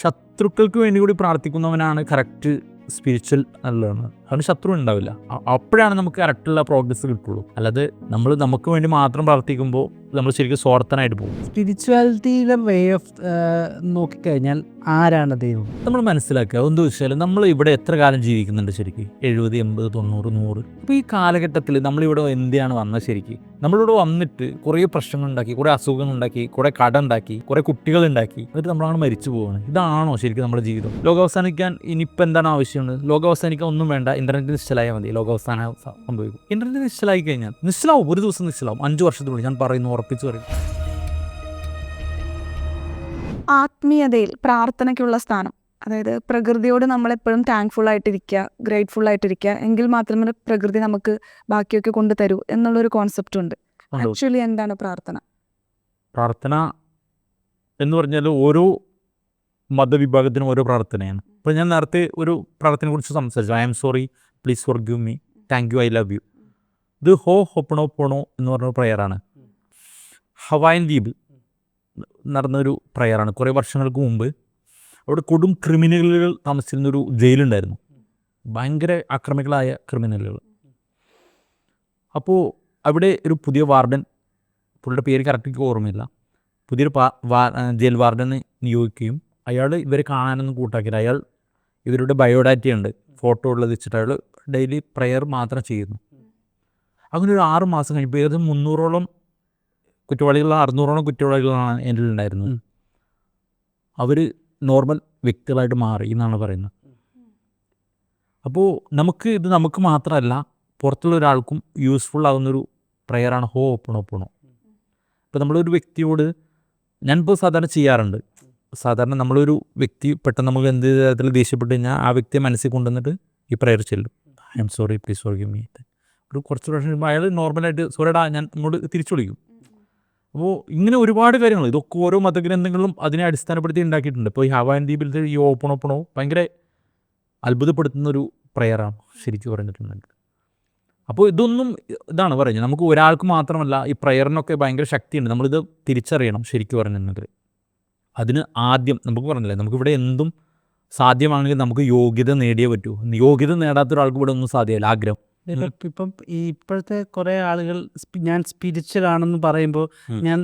ശത്രുക്കൾക്ക് വേണ്ടി കൂടി പ്രാർത്ഥിക്കുന്നവനാണ് കറക്റ്റ് സ്പിരിച്വൽ നല്ലതാണ് അതുകൊണ്ട് ശത്രു ഉണ്ടാവില്ല. അപ്പോഴാണ് നമുക്ക് കറക്റ്റുള്ള പ്രോഗ്രസ് കിട്ടുള്ളൂ. അല്ലാതെ നമ്മൾ നമുക്ക് വേണ്ടി മാത്രം പ്രാർത്ഥിക്കുമ്പോൾ നമ്മൾ ശരിക്കും സ്വാർത്ഥനായിട്ട് പോകും. സ്പിരിച്വാലിറ്റിയിലെ വേ ഓഫ് നോക്കിക്കഴിഞ്ഞാൽ ആരാണ് ദൈവം? നമ്മൾ മനസ്സിലാക്കുക എന്ത് വെച്ചാൽ നമ്മൾ ഇവിടെ എത്ര കാലം ജീവിക്കുന്നുണ്ട് ശരിക്കും? എഴുപത് എൺപത് തൊണ്ണൂറ് നൂറ്. അപ്പോൾ ഈ കാലഘട്ടത്തിൽ നമ്മളിവിടെ എന്തിനാണ് വന്നത് ശരിക്കും? നമ്മളിവിടെ വന്നിട്ട് കുറേ പ്രശ്നങ്ങൾ ഉണ്ടാക്കി കുറേ അസുഖങ്ങൾ ഉണ്ടാക്കി കുറേ കട ഉണ്ടാക്കി കുറേ കുട്ടികൾ ഉണ്ടാക്കി എന്നിട്ട് നമ്മളാണ് മരിച്ചു പോകുന്നത് ഇതാണോ ശരിക്കും നമ്മുടെ ജീവിതം? ലോകം അവസാനിക്കാൻ ഇനിയിപ്പോൾ എന്താണ് ആവശ്യമുള്ളത് ലോകം അവസാനിക്കാൻ ഒന്നും വേണ്ട. ഇന്റർനെറ്റ് നിശ്ചലായാൽ മതി. ലോകം അവസാന സംഭവിക്കും. ഇന്റർനെറ്റ് നിശ്ചലായി കഴിഞ്ഞാൽ നിശ്ചലാവും. ഒരു ദിവസം നിശ്ചലാവും. അഞ്ച് വർഷത്തിനുള്ളിൽ ഞാൻ പറയുന്നു ഉറപ്പിച്ചു പറയും. ആത്മീയതയിൽ പ്രാർത്ഥനയ്ക്കുള്ള സ്ഥാനം. അതായത് പ്രകൃതിയോട് നമ്മൾ എപ്പോഴും താങ്ക്ഫുൾ ആയിട്ടിരിക്കുക ഗ്രേറ്റ്ഫുൾ ആയിട്ടിരിക്കുക എങ്കിൽ മാത്രമേ പ്രകൃതി നമുക്ക് ബാക്കിയൊക്കെ കൊണ്ടു തരൂ എന്നുള്ളൊരു കോൺസെപ്റ്റ് ഉണ്ട്. ആക്ച്വലി എന്താണ് പ്രാർത്ഥന? പ്രാർത്ഥന എന്ന് പറഞ്ഞാൽ ഓരോ മതവിഭാഗത്തിനും ഓരോ പ്രാർത്ഥനയാണ്. ഇപ്പോൾ ഞാൻ നേരത്തെ ഒരു പ്രാർത്ഥനയെ കുറിച്ച് സംസാരിച്ചു. I'm sorry please forgive me thank you I love you ഇത് ഹോ ഹൊപ്പണോ പോണോ എന്ന് പറഞ്ഞ പ്രയറാണ് ഹവായൻ ദ്വീപ് നടന്നൊരു പ്രയറാണ്. കുറേ വർഷങ്ങൾക്ക് മുമ്പ് അവിടെ കൊടും ക്രിമിനലുകൾ താമസിച്ചിരുന്നൊരു ജയിലുണ്ടായിരുന്നു. ഭയങ്കര ആക്രമികളായ ക്രിമിനലുകൾ. അപ്പോൾ അവിടെ ഒരു പുതിയ വാർഡൻ പുള്ളിയുടെ പേര് കറക്റ്റ് ഓർമ്മയില്ല. പുതിയൊരു ജയിൽ വാർഡനെ നിയോഗിക്കുകയും അയാൾ ഇവരെ കാണാനൊന്നും കൂട്ടാക്കില്ല അയാൾ ഇവരുടെ ബയോഡാറ്റ ഉണ്ട്. ഫോട്ടോ ഉള്ളത് വെച്ചിട്ട് അയാൾ ഡെയിലി പ്രയർ മാത്രം ചെയ്യുന്നു. അങ്ങനെ ഒരു ആറ് മാസം കഴിഞ്ഞപ്പോൾ ഏകദേശം മുന്നൂറോളം കുറ്റവാളികൾ അറുന്നൂറോളം കുറ്റവാളികളാണ് എന്റെ ഉണ്ടായിരുന്നത്. അവർ നോർമൽ വ്യക്തികളായിട്ട് മാറി എന്നാണ് പറയുന്നത്. അപ്പോൾ നമുക്ക് ഇത് നമുക്ക് മാത്രമല്ല പുറത്തുള്ള ഒരാൾക്കും യൂസ്ഫുൾ ആകുന്നൊരു പ്രെയറാണ് ഹോ ഓപ്പണോ ഓപ്പണോ. ഇപ്പോൾ നമ്മളൊരു വ്യക്തിയോട് ഞാനിപ്പോൾ സാധാരണ ചെയ്യാറുണ്ട്. സാധാരണ നമ്മളൊരു വ്യക്തി പെട്ടെന്ന് നമുക്ക് എന്ത് തരത്തിൽ ദേഷ്യപ്പെട്ട് കഴിഞ്ഞാൽ ആ വ്യക്തിയെ മനസ്സിൽ കൊണ്ടുവന്നിട്ട് ഈ പ്രയർ ചെല്ലും. I'm sorry please sorry me ഒരു കുറച്ച് പ്രാവശ്യം അയാൾ നോർമലായിട്ട് സോറിടാ ഞാൻ ഇങ്ങോട്ട് തിരിച്ചു വിളിക്കും. അപ്പോൾ ഇങ്ങനെ ഒരുപാട് കാര്യങ്ങൾ ഇതൊക്കെ ഓരോ മതഗ്രന്ഥങ്ങളും അതിനെ അടിസ്ഥാനപ്പെടുത്തി ഉണ്ടാക്കിയിട്ടുണ്ട്. ഇപ്പോൾ ഈ ഹവാൻ ദ്വീപിലത്തെ ഈ ഓപ്പൺ ഓപ്പണോ ഭയങ്കര അത്ഭുതപ്പെടുത്തുന്ന ഒരു പ്രെയറാണ് ശരിക്കും പറഞ്ഞിട്ടുണ്ടെങ്കിൽ അപ്പോൾ ഇതൊന്നും ഇതാണ് പറയുന്നത്. നമുക്ക് ഒരാൾക്ക് മാത്രമല്ല ഈ പ്രയറിനൊക്കെ ഭയങ്കര ശക്തിയുണ്ട്. നമ്മളിത് തിരിച്ചറിയണം ശരിക്കും പറഞ്ഞിട്ടുണ്ടെങ്കിൽ അതിന് ആദ്യം നമുക്ക് പറഞ്ഞില്ലേ നമുക്കിവിടെ എന്തും സാധ്യമാണെങ്കിൽ നമുക്ക് യോഗ്യത നേടിയേ പറ്റൂ. യോഗ്യത നേടാത്ത ഒരാൾക്ക് ഇവിടെ ഒന്നും സാധ്യമല്ല ആഗ്രഹം. ഇപ്പം ഇപ്പം ഈ ഇപ്പോഴത്തെ കുറേ ആളുകൾ സ്പി- ഞാൻ സ്പിരിച്വൽ ആണെന്ന് പറയുമ്പോൾ ഞാൻ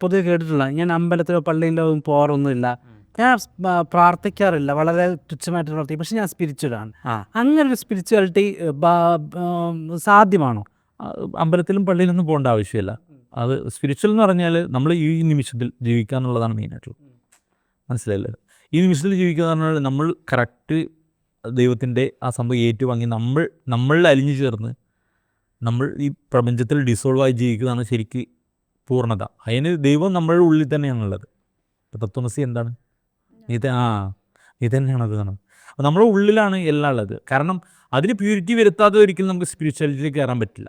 പൊതുവെ കേട്ടിട്ടുള്ള ഞാൻ അമ്പലത്തിലോ പള്ളിയിലോ ഒന്നും പോകാറൊന്നുമില്ല ഞാൻ സ്- ആ, പ്രാർത്ഥിക്കാറില്ല. വളരെ തുച്ഛമായിട്ട് പ്രാർത്ഥിക്കും പക്ഷെ ഞാൻ സ്പിരിച്വൽ ആണ് ആ. അങ്ങനെ ഒരു സ്പിരിച്വാലിറ്റി സാധ്യമാണോ? ആ, അമ്പലത്തിലും പള്ളിയിലൊന്നും പോകേണ്ട ആവശ്യമില്ല. അത് സ്പിരിച്വൽ എന്ന് പറഞ്ഞാൽ നമ്മൾ ഈ നിമിഷത്തിൽ ജീവിക്കുക എന്നുള്ളതാണ് മെയിനായിട്ടുള്ളത് മനസ്സിലായില്ലേ? ഈ നിമിഷത്തിൽ ജീവിക്കുക എന്ന് പറഞ്ഞാൽ നമ്മൾ കറക്റ്റ് ദൈവത്തിന്റെ ആ സംഭവം ഏറ്റുവാങ്ങി നമ്മൾ നമ്മളിൽ അലിഞ്ഞു ചേർന്ന് നമ്മൾ ഈ പ്രപഞ്ചത്തിൽ ഡിസോൾവ് ആയി ജീവിക്കുന്നതാണ് ശരിക്ക് പൂർണത. അതിന് ദൈവം നമ്മളുടെ ഉള്ളിൽ തന്നെയാണുള്ളത്. തത്വമസി എന്താണ്? നീ ആ നീ തന്നെയാണ് അത് കാണുന്നത്. അപ്പോൾ നമ്മുടെ ഉള്ളിലാണ് എല്ലാം ഉള്ളത്. കാരണം അതിന് പ്യൂരിറ്റി വരുത്താതെ ഒരിക്കലും നമുക്ക് സ്പിരിച്വാലിറ്റിയിലേക്ക് കയറാൻ പറ്റില്ല.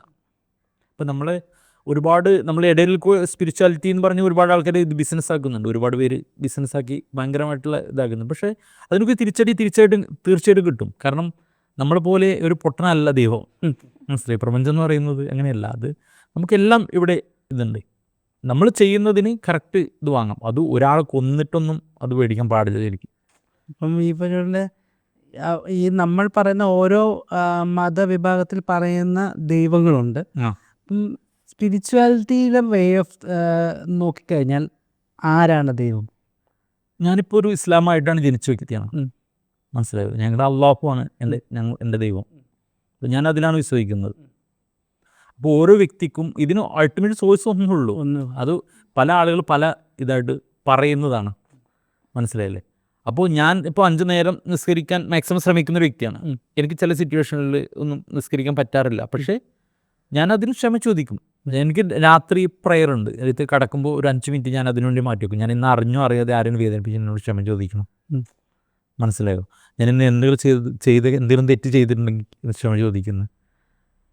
അപ്പം നമ്മൾ ഒരുപാട് നമ്മൾ ഇടയിൽ സ്പിരിച്വാലിറ്റി എന്ന് പറഞ്ഞ് ഒരുപാട് ആൾക്കാർ ഇത് ബിസിനസ് ആക്കുന്നുണ്ട്. ഒരുപാട് പേര് ബിസിനസ് ആക്കി ഭയങ്കരമായിട്ടുള്ള ഇതാക്കുന്നുണ്ട്. പക്ഷേ അതിനൊക്കെ തിരിച്ചടി തീർച്ചയായിട്ടും തീർച്ചയായിട്ടും കിട്ടും. കാരണം നമ്മളെ പോലെ ഒരു പൊട്ടനല്ല ദൈവം. മനസ്സിലായി? പ്രപഞ്ചം എന്ന് പറയുന്നത് അങ്ങനെയല്ല. അത് നമുക്കെല്ലാം ഇവിടെ ഇതുണ്ട്. നമ്മൾ ചെയ്യുന്നതിന് കറക്റ്റ് ഇത് വാങ്ങാം. അത് ഒരാളെ കൊന്നിട്ടൊന്നും അത് മേടിക്കാൻ പാടില്ല ശരിക്കും. അപ്പം ഈ പറഞ്ഞ ഈ നമ്മൾ പറയുന്ന ഓരോ മതവിഭാഗത്തിൽ പറയുന്ന ദൈവങ്ങളുണ്ട്. ആ. സ്പിരിച്വാലിറ്റിയിലെ വേ ഓഫ് നോക്കിക്കഴിഞ്ഞാൽ ആരാണ് ദൈവം? ഞാനിപ്പോൾ ഒരു ഇസ്ലാമായിട്ടാണ് ജനിച്ചു വ്യക്തിയാണ്. മനസ്സിലായത് ഞങ്ങളുടെ അള്ളാഹുവാണ് എന്റെ ഞങ്ങൾ എന്റെ ദൈവം. അപ്പോൾ ഞാൻ അതിലാണ് വിശ്വസിക്കുന്നത്. അപ്പോൾ ഓരോ വ്യക്തിക്കും ഇതിന് അൾട്ടിമേറ്റ് സോഴ്സ് ഒന്നേ ഉള്ളൂ ഒന്ന് അത് പല ആളുകൾ പല ഇതായിട്ട് പറയുന്നതാണ്. മനസ്സിലായില്ലേ? അപ്പോൾ ഞാൻ ഇപ്പോൾ അഞ്ചു നേരം നിസ്കരിക്കാൻ മാക്സിമം ശ്രമിക്കുന്ന ഒരു വ്യക്തിയാണ്. എനിക്ക് ചില സിറ്റുവേഷനിൽ ഒന്നും നിസ്കരിക്കാൻ പറ്റാറില്ല. പക്ഷേ ഞാൻ അതിന് ക്ഷമ ചോദിക്കും. എനിക്ക് രാത്രി പ്രയർ ഉണ്ട്. ഇത് കിടക്കുമ്പോൾ ഒരു അഞ്ച് മിനിറ്റ് ഞാൻ അതിനുവേണ്ടി മാറ്റി വെക്കും. ഞാൻ ഇന്ന് അറിഞ്ഞോ അറിയാതെ ആരെയും വേദനിപ്പിച്ച് എന്നോട് ക്ഷമ ചോദിക്കണം? മനസ്സിലായോ? ഞാൻ ഇന്ന് എന്തെങ്കിലും ചെയ്ത് ചെയ്ത് എന്തെങ്കിലും തെറ്റ് ചെയ്തിട്ടുണ്ടെങ്കിൽ ക്ഷമ ചോദിക്കുന്നു.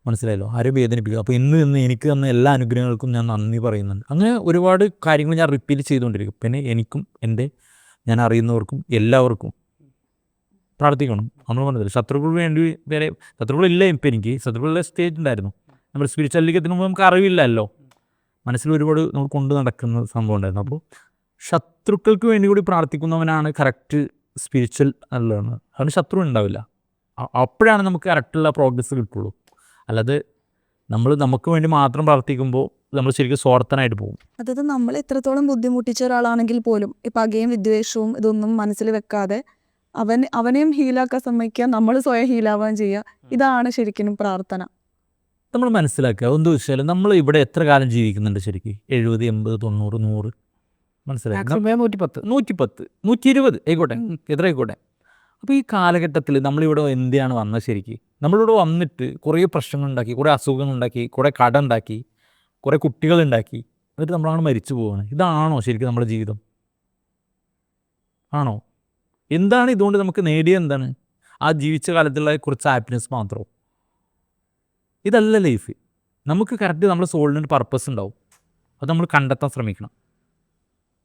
മനസ്സിലായല്ലോ? ആരും വേദനിപ്പിക്കും അപ്പോൾ ഇന്ന് ഇന്ന് എനിക്ക് തന്ന എല്ലാ അനുഗ്രഹങ്ങൾക്കും ഞാൻ നന്ദി പറയുന്നുണ്ട്. അങ്ങനെ ഒരുപാട് കാര്യങ്ങൾ ഞാൻ റിപ്പീറ്റ് ചെയ്തുകൊണ്ടിരിക്കും. പിന്നെ എനിക്കും എന്റെ ഞാൻ അറിയുന്നവർക്കും എല്ലാവർക്കും പ്രാർത്ഥിക്കണം. നമ്മൾ പറഞ്ഞത് ശത്രുക്കൾ വേണ്ടി വരെ ശത്രുക്കളില്ല ഇപ്പം എനിക്ക്. ശത്രുക്കളുടെ സ്റ്റേജ് ഉണ്ടായിരുന്നു. നമ്മൾ സ്പിരിച്വാലിറ്റിക്ക് മുമ്പ് നമുക്ക് അറിവില്ലല്ലോ. മനസ്സിൽ ഒരുപാട് നമ്മൾ കൊണ്ട് നടക്കുന്ന സംഭവം ഉണ്ടായിരുന്നു. അപ്പോൾ ശത്രുക്കൾക്ക് വേണ്ടി കൂടി പ്രാർത്ഥിക്കുന്നവനാണ് കറക്റ്റ് സ്പിരിച്വൽ നല്ലതെന്ന് അവന് ശത്രു ഉണ്ടാവില്ല. അപ്പോഴാണ് നമുക്ക് കറക്റ്റുള്ള പ്രോഗ്രസ് കിട്ടുള്ളൂ. അല്ലാതെ നമ്മൾ നമുക്ക് വേണ്ടി മാത്രം പ്രാർത്ഥിക്കുമ്പോൾ നമ്മൾ ശരിക്കും സ്വാർത്ഥനായിട്ട് പോകും. അതായത് നമ്മൾ എത്രത്തോളം ബുദ്ധിമുട്ടിച്ച ഒരാളാണെങ്കിൽ പോലും ഇപ്പം അകയും വിദ്വേഷവും ഇതൊന്നും മനസ്സിൽ വെക്കാതെ അവൻ അവനെയും ഹീലാക്കാൻ സമ്മതിക്കുക നമ്മൾ സ്വയം ഹീലാവുകയും ചെയ്യുക. ഇതാണ് ശരിക്കും പ്രാർത്ഥന. നമ്മൾ മനസ്സിലാക്കുക. എന്താ വെച്ചാൽ നമ്മൾ ഇവിടെ എത്ര കാലം ജീവിക്കുന്നുണ്ട് ശരിക്കും? എഴുപത് എൺപത് തൊണ്ണൂറ് നൂറ്. മനസ്സിലായി? നൂറ്റിപ്പത്ത് നൂറ്റി പത്ത് നൂറ്റി പത്ത് നൂറ്റി ഇരുപത് ആയിക്കോട്ടെ. എത്ര ആയിക്കോട്ടെ അപ്പോൾ ഈ കാലഘട്ടത്തിൽ നമ്മളിവിടെ എന്തിനാണ് വന്നത് ശരിക്ക്? നമ്മളിവിടെ വന്നിട്ട് കുറേ പ്രശ്നങ്ങളുണ്ടാക്കി കുറേ അസുഖങ്ങളുണ്ടാക്കി കുറേ കട ഉണ്ടാക്കി കുറേ കുട്ടികളുണ്ടാക്കി. എന്നിട്ട് നമ്മളങ്ങനെ മരിച്ചു പോകുന്നത് ഇതാണോ ശരിക്കും നമ്മുടെ ജീവിതം? ആണോ? എന്താണ് ഇതുകൊണ്ട് നമുക്ക് നേടിയ എന്താണ്? ആ ജീവിച്ച കാലത്തുള്ള കുറച്ച് ഹാപ്പിനെസ് മാത്രമോ ഇതല്ല ലൈഫ് നമുക്ക് കറക്റ്റ് നമ്മുടെ ഒരു പർപ്പസ് ഉണ്ടാവും. അത് നമ്മൾ കണ്ടെത്താൻ ശ്രമിക്കണം.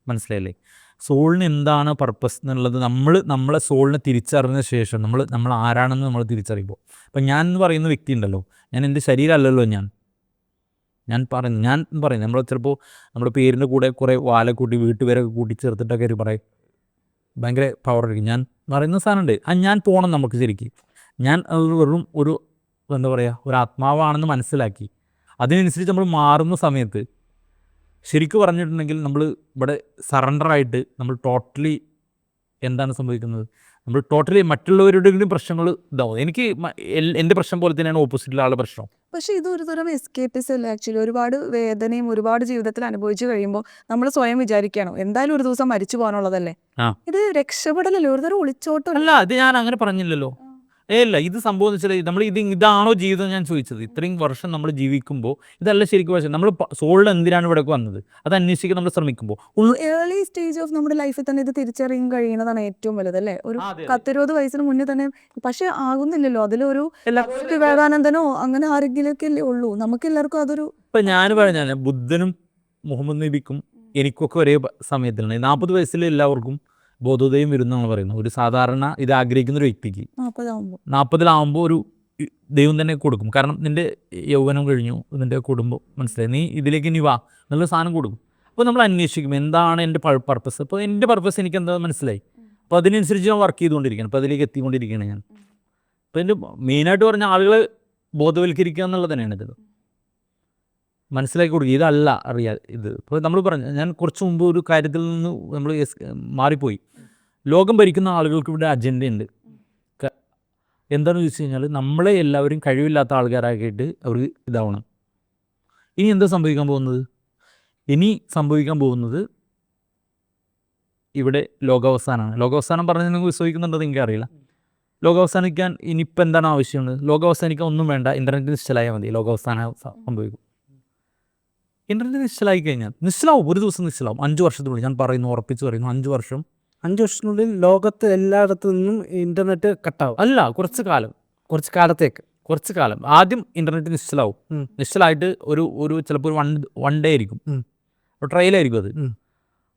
മനസ്സിലായില്ലേ? സോളിന് എന്താണ് പർപ്പസ് എന്നുള്ളത് നമ്മൾ നമ്മളെ സോളിനെ തിരിച്ചറിഞ്ഞ ശേഷം നമ്മൾ നമ്മൾ ആരാണെന്ന് നമ്മൾ തിരിച്ചറിയുമ്പോൾ. അപ്പം ഞാൻ എന്ന് പറയുന്ന വ്യക്തി ഉണ്ടല്ലോ. ഞാൻ എന്റെ ശരീരമല്ലല്ലോ ഞാൻ. ഞാൻ പറയുന്നു ഞാൻ പറയുന്നത് നമ്മൾ ചിലപ്പോൾ നമ്മുടെ പേരിന്റെ കൂടെ കുറേ വാല കൂട്ടി വീട്ടുപേരൊക്കെ കൂട്ടി ചേർത്തിട്ടൊക്കെ ഒരു പറയും. ഭയങ്കര പവർ ആയിരിക്കും. ഞാൻ പറയുന്ന സാധനമുണ്ട് ആ ഞാൻ പോകണം നമുക്ക് ശരിക്കും. ഞാൻ അത് വെറും ഒരു എന്താ പറയുക ഒരു ആത്മാവാണെന്ന് മനസ്സിലാക്കി. അതിനനുസരിച്ച് നമ്മൾ മാറുന്ന സമയത്ത് ശരിക്കും പറഞ്ഞിട്ടുണ്ടെങ്കിൽ നമ്മൾ ഇവിടെ സറണ്ടറായിട്ട് നമ്മൾ ടോട്ടലി എന്താണ് സംഭവിക്കുന്നത്? നമ്മൾ ടോട്ടലി മറ്റുള്ളവരുടെങ്കിലും പ്രശ്നങ്ങൾ ഇതാവും. എനിക്ക് എന്റെ പ്രശ്നം പോലെ തന്നെയാണ് ഓപ്പോസിറ്റിലെ ആളുടെ പ്രശ്നം. പക്ഷെ ഇത് ഒരു തരം എസ്കേപ്പിസ് അല്ല ആക്ച്വലി ഒരുപാട് വേദനയും ഒരുപാട് ജീവിതത്തിൽ അനുഭവിച്ചു കഴിയുമ്പോൾ നമ്മൾ സ്വയം വിചാരിക്കണം എന്തായാലും ഒരു ദിവസം മരിച്ചു പോകാനുള്ളതല്ലേ? ഇത് രക്ഷപ്പെടലല്ലേ? ഒരു തരം ഒളിച്ചോട്ടം അല്ല? അത് ഞാൻ അങ്ങനെ പറഞ്ഞില്ലല്ലോ. അല്ല ഇത് സംഭവം എന്ന് വെച്ചാൽ നമ്മൾ ഇത് ഇതാണോ ജീവിതം ഞാൻ ചോദിച്ചത്? ഇത്രയും വർഷം നമ്മൾ ജീവിക്കുമ്പോൾ ഇതല്ല ശരിക്കും പക്ഷേ നമ്മൾ സോളിൽ എന്തിനാണ് ഇവിടെ വന്നത്? അത് അന്വേഷിക്കാൻ നമ്മൾ ശ്രമിക്കുമ്പോൾ ഏർലി സ്റ്റേജ് ഓഫ് നമ്മുടെ ലൈഫിൽ തന്നെ ഇത് തിരിച്ചറിയാൻ കഴിയുന്നതാണ് ഏറ്റവും വലുത് അല്ലേ? ഒരു പത്തിരുപത് വയസ്സിന് മുന്നേ തന്നെ പക്ഷെ ആകുന്നില്ലല്ലോ. അതിലൊരു വിവേകാനന്ദനോ അങ്ങനെ ആരെങ്കിലൊക്കെ അല്ലേ ഉള്ളൂ. നമുക്ക് എല്ലാവർക്കും അതൊരു ഇപ്പൊ ഞാൻ പറഞ്ഞാൽ ബുദ്ധനും മുഹമ്മദ് നബിക്കും എനിക്കൊക്കെ ഒരേ സമയത്തിലാണ് നാൽപ്പത് വയസ്സിൽ എല്ലാവർക്കും ബോധോദയം വരുന്നതാണ് പറയുന്നത്. ഒരു സാധാരണ ഇത് ആഗ്രഹിക്കുന്ന ഒരു വ്യക്തിക്ക് നാൽപ്പതിലാവുമ്പോൾ ഒരു ദൈവം തന്നെ കൊടുക്കും. കാരണം നിന്റെ യൗവനം കഴിഞ്ഞു നിന്റെ കുടുംബം മനസ്സിലായി. നീ ഇതിലേക്ക് ഇനി വാ എന്നുള്ള സാധനം കൊടുക്കും. അപ്പോൾ നമ്മൾ അന്വേഷിക്കും എന്താണ് എന്റെ പർപ്പസ് അപ്പോൾ എന്റെ പർപ്പസ് എനിക്ക് എന്താ മനസ്സിലായി? അപ്പോൾ അതിനനുസരിച്ച് ഞാൻ വർക്ക് ചെയ്തുകൊണ്ടിരിക്കുകയാണ്. അപ്പോൾ അതിലേക്ക് എത്തിക്കൊണ്ടിരിക്കുകയാണ് ഞാൻ. അപ്പോൾ എന്റെ മെയിനായിട്ട് പറഞ്ഞ ആളുകളെ ബോധവൽക്കരിക്കുക എന്നുള്ളത് തന്നെയാണ് ഇത്. മനസ്സിലാക്കി കൊടുക്കുക. ഇതല്ല അറിയാ ഇത്. ഇപ്പോൾ നമ്മൾ പറഞ്ഞു ഞാൻ കുറച്ച് മുമ്പ് ഒരു കാര്യത്തിൽ നിന്ന് നമ്മൾ മാറിപ്പോയി. ലോകം ഭരിക്കുന്ന ആളുകൾക്ക് ഇവിടെ അജണ്ടയുണ്ട് എന്താണെന്ന് ചോദിച്ചു കഴിഞ്ഞാൽ നമ്മളെ എല്ലാവരും കഴിവില്ലാത്ത ആൾക്കാരാക്കിയിട്ട് അവർ ഇതാവണം. ഇനി എന്താ സംഭവിക്കാൻ പോകുന്നത്? ഇനി സംഭവിക്കാൻ പോകുന്നത് ഇവിടെ ലോകാവസാനമാണ് ലോകാവസാനം പറഞ്ഞ് നിങ്ങൾ വിശ്വസിക്കുന്നുണ്ടെന്ന് എനിക്കറിയില്ല. ലോകാവസാനിക്കാൻ ഇനിയിപ്പോൾ എന്താണ് ആവശ്യമുള്ളത്? ലോകാവസാനിക്കാൻ ഒന്നും വേണ്ട. ഇന്റർനെറ്റ് നിശ്ചലായാൽ മതി. ലോകാവസാനം സംഭവിക്കും. ഇന്റർനെറ്റ് നിശ്ചലായി കഴിഞ്ഞാൽ നിശ്ചലാവും ഒരു ദിവസം നിശ്ചലാവും. അഞ്ച് വർഷത്തിനുള്ളിൽ ഞാൻ പറയുന്നു ഉറപ്പിച്ച് പറയുന്നു അഞ്ച് വർഷം. അഞ്ച് വർഷത്തിനുള്ളിൽ ലോകത്ത് എല്ലായിടത്തു നിന്നും ഇന്റർനെറ്റ് കട്ടാവും. അല്ല കുറച്ച് കാലം കുറച്ച് കാലത്തേക്ക് കുറച്ച് കാലം. ആദ്യം ഇന്റർനെറ്റ് നിശ്ചലാവും. നിശ്ചലായിട്ട് ഒരു ഒരു ചിലപ്പോൾ ഒരു വൺ വൺ ഡേ ആയിരിക്കും. ട്രയലായിരിക്കും അത്.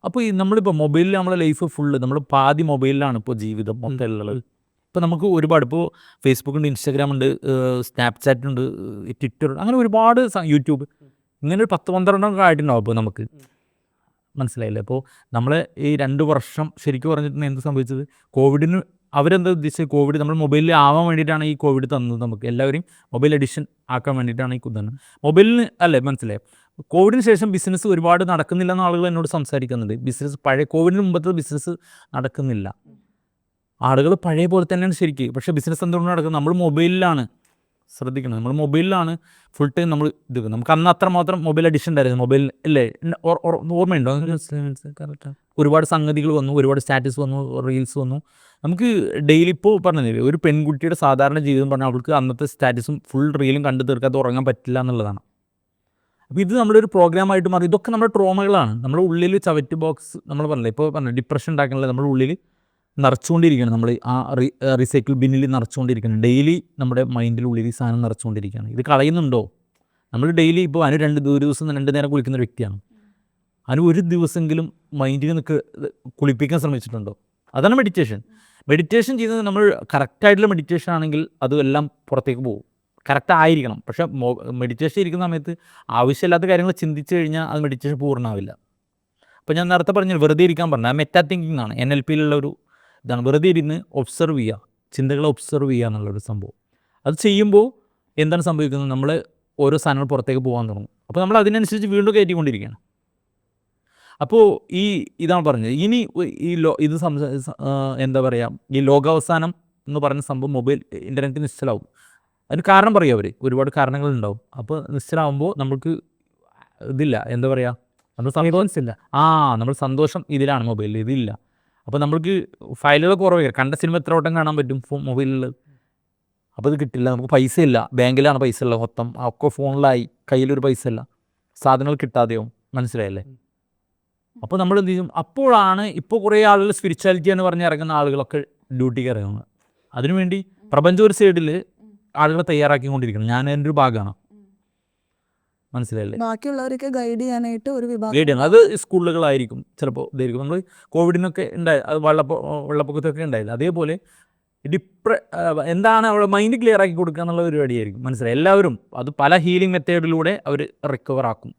അപ്പോൾ ഈ നമ്മളിപ്പോൾ മൊബൈലിൽ നമ്മളെ ലൈഫ് ഫുള്ള് നമ്മൾ പാതി മൊബൈലിലാണ് ഇപ്പോൾ ജീവിതം മൊത്തം ഉള്ളത്. ഇപ്പോൾ നമുക്ക് ഒരുപാട് ഇപ്പോൾ ഫേസ്ബുക്ക് ഉണ്ട് ഇൻസ്റ്റാഗ്രാം ഉണ്ട് സ്നാപ്ചാറ്റ് ഉണ്ട് ട്വിറ്റർ അങ്ങനെ ഒരുപാട് യൂട്യൂബ് ഇങ്ങനെ ഒരു പത്ത് പന്ത്രണ്ടൊക്കെ ആയിട്ടുണ്ടാവും അപ്പോൾ നമുക്ക്. മനസ്സിലായില്ലേ? അപ്പോൾ നമ്മൾ ഈ രണ്ട് വർഷം ശരിക്കും പറഞ്ഞിട്ടുണ്ടെങ്കിൽ എന്ത് സംഭവിച്ചത്? കോവിഡിന് അവരെന്താ ഉദ്ദേശിച്ചത്? കോവിഡ് നമ്മൾ മൊബൈലിൽ ആവാൻ വേണ്ടിയിട്ടാണ് ഈ കോവിഡ് തന്നത് നമുക്ക്. എല്ലാവരെയും മൊബൈൽ അഡിഷൻ ആക്കാൻ വേണ്ടിയിട്ടാണ് ഈ കുതന്നത് മൊബൈലിന് അല്ലേ? മനസ്സിലായി? കോവിഡിന് ശേഷം ബിസിനസ് ഒരുപാട് നടക്കുന്നില്ല എന്ന് ആളുകൾ എന്നോട് സംസാരിക്കുന്നുണ്ട്. ബിസിനസ് പഴയ കോവിഡിന് മുമ്പത്തെ ബിസിനസ് നടക്കുന്നില്ല. ആളുകൾ പഴയ പോലെ തന്നെയാണ് ശരിക്കും. പക്ഷേ ബിസിനസ് എന്തുകൊണ്ട് നടക്കുന്നത്? നമ്മൾ മൊബൈലിലാണ് ശ്രദ്ധിക്കണം. നമ്മൾ മൊബൈലിലാണ് ഫുൾ ടൈം നമ്മൾ ഇത് നമുക്ക് അന്ന് അത്രമാത്രം മൊബൈൽ അഡിഷൻ ഉണ്ടായിരുന്നു മൊബൈൽ അല്ലേ ഓർമ്മയുണ്ടോ? ഒരുപാട് സംഗതികൾ വന്നു ഒരുപാട് സ്റ്റാറ്റസ് വന്നു റീൽസ് വന്നു. നമുക്ക് ഡെയിലി ഇപ്പോൾ പറഞ്ഞില്ലേ ഒരു പെൺകുട്ടിയുടെ സാധാരണ ജീവിതം പറഞ്ഞാൽ അവൾക്ക് അന്നത്തെ സ്റ്റാറ്റസും ഫുൾ റീലും കണ്ടു തീർക്കാതെ ഉറങ്ങാൻ പറ്റില്ല എന്നുള്ളതാണ്. അപ്പോൾ ഇത് നമ്മുടെ ഒരു പ്രോഗ്രാമായിട്ട് മാറി. ഇതൊക്കെ നമ്മുടെ ട്രോമകളാണ് നമ്മുടെ ഉള്ളിൽ ചവറ്റ് ബോക്സ് നമ്മൾ പറഞ്ഞില്ലേ ഇപ്പോൾ പറഞ്ഞു ഡിപ്രഷൻ ഉണ്ടാക്കാനുള്ള നമ്മുടെ ഉള്ളിൽ നിറച്ചുകൊണ്ടിരിക്കുകയാണ്. നമ്മൾ ആ റീസൈക്കിൾ ബിന്നിൽ നിറച്ചുകൊണ്ടിരിക്കുകയാണ്. ഡെയിലി നമ്മുടെ മൈൻഡിലുള്ളിൽ ഈ സാധനം നിറച്ചുകൊണ്ടിരിക്കുകയാണ്. ഇത് കളയുന്നുണ്ടോ? നമ്മൾ ഡെയിലി ഇപ്പോൾ അനു രണ്ട് ഒരു ദിവസം രണ്ട് നേരം കുളിക്കുന്ന വ്യക്തിയാണ്. അനു ഒരു ദിവസമെങ്കിലും മൈൻഡിൽ നിൽക്ക് കുളിപ്പിക്കാൻ ശ്രമിച്ചിട്ടുണ്ടോ? അതാണ് മെഡിറ്റേഷൻ മെഡിറ്റേഷൻ ചെയ്യുന്നത് നമ്മൾ കറക്റ്റായിട്ടുള്ള മെഡിറ്റേഷൻ ആണെങ്കിൽ അതെല്ലാം പുറത്തേക്ക് പോകും. കറക്റ്റ് ആയിരിക്കണം. പക്ഷേ മെഡിറ്റേഷൻ ഇരിക്കുന്ന സമയത്ത് ആവശ്യമില്ലാത്ത കാര്യങ്ങൾ ചിന്തിച്ചു കഴിഞ്ഞാൽ അത് മെഡിറ്റേഷൻ പൂർണമാവില്ല. അപ്പോൾ ഞാൻ നേരത്തെ പറഞ്ഞു വെറുതെ ഇരിക്കാൻ ആ മെറ്റാ തിങ്കിങ് ആണ്. എൻ എൽ പിയിലുള്ള ഒരു ഇതാണ് വെറുതെ ഇരുന്ന് ഒബ്സർവ് ചെയ്യുക ചിന്തകളെ ഒബ്സർവ് ചെയ്യുക എന്നുള്ളൊരു സംഭവം. അത് ചെയ്യുമ്പോൾ എന്താണ് സംഭവിക്കുന്നത്? നമ്മൾ ഓരോ സാധനങ്ങൾ പുറത്തേക്ക് പോകാൻ തുടങ്ങും. അപ്പോൾ നമ്മൾ അതിനനുസരിച്ച് വീണ്ടും കയറ്റിക്കൊണ്ടിരിക്കുകയാണ്. അപ്പോൾ ഈ ഇതാണ് പറഞ്ഞത്. ഇനി ഈ ലോ ഇത് സംസ എന്താ പറയുക ഈ ലോകാവസാനം എന്ന് പറയുന്ന സംഭവം മൊബൈൽ ഇന്റർനെറ്റ് നിശ്ചലാവും. അതിന് കാരണം പറയും അവർ ഒരുപാട് കാരണങ്ങളുണ്ടാവും. അപ്പോൾ നിശ്ചലാവുമ്പോൾ നമുക്ക് ഇതില്ല. എന്താ പറയുക നമ്മൾ സന്തോഷം ഇല്ല ആ നമ്മൾ സന്തോഷം ഇതിലാണ് മൊബൈലിൽ. ഇതില്ല. അപ്പോൾ നമ്മൾക്ക് ഫയലുകൾ കുറവ് കണ്ട സിനിമ എത്ര വട്ടം കാണാൻ പറ്റും ഫോ മൊബൈലിൽ അപ്പോൾ അത് കിട്ടില്ല. നമുക്ക് പൈസ ഇല്ല ബാങ്കിലാണ് പൈസ ഉള്ളത് മൊത്തം. ഒക്കെ ഫോണിലായി. കയ്യിലൊരു പൈസ ഇല്ല സാധനങ്ങൾ കിട്ടാതെയാവും. മനസ്സിലായല്ലേ? അപ്പോൾ നമ്മൾ എന്ത് ചെയ്യും അപ്പോഴാണ് ഇപ്പോൾ കുറേ ആളുകൾ സ്പിരിച്വാലിറ്റി എന്ന് പറഞ്ഞ് ഇറങ്ങുന്ന ആളുകളൊക്കെ ഡ്യൂട്ടിക്ക് ഇറങ്ങുന്നത്. അതിനുവേണ്ടി പ്രപഞ്ച ഒരു സൈഡിൽ ആളുകളെ തയ്യാറാക്കിക്കൊണ്ടിരിക്കണം. ഞാൻ എന്റെ ഒരു ഭാഗമാണ്. മനസ്സിലായല്ലേ? ബാക്കിയുള്ളവരൊക്കെ ഗൈഡ് ചെയ്യാനായിട്ട് ഒരു വിഭാഗം ഗൈഡ് ചെയ്യണം. അത് സ്കൂളുകളായിരിക്കും ചിലപ്പോൾ ഇതായിരിക്കും. നമ്മൾ കോവിഡിനൊക്കെ ഉണ്ടായി അത് വെള്ളപ്പൊ വെള്ളപ്പൊക്കത്തൊക്കെ ഉണ്ടായില്ല? അതേപോലെ ഡിപ്ര എന്താണ് അവരുടെ മൈൻഡ് ക്ലിയർ ആക്കി കൊടുക്കുക എന്നുള്ള പരിപാടിയായിരിക്കും. മനസ്സിലായി? എല്ലാവരും അത് പല ഹീലിംഗ് മെത്തേഡിലൂടെ അവർ റിക്കവർ ആക്കും.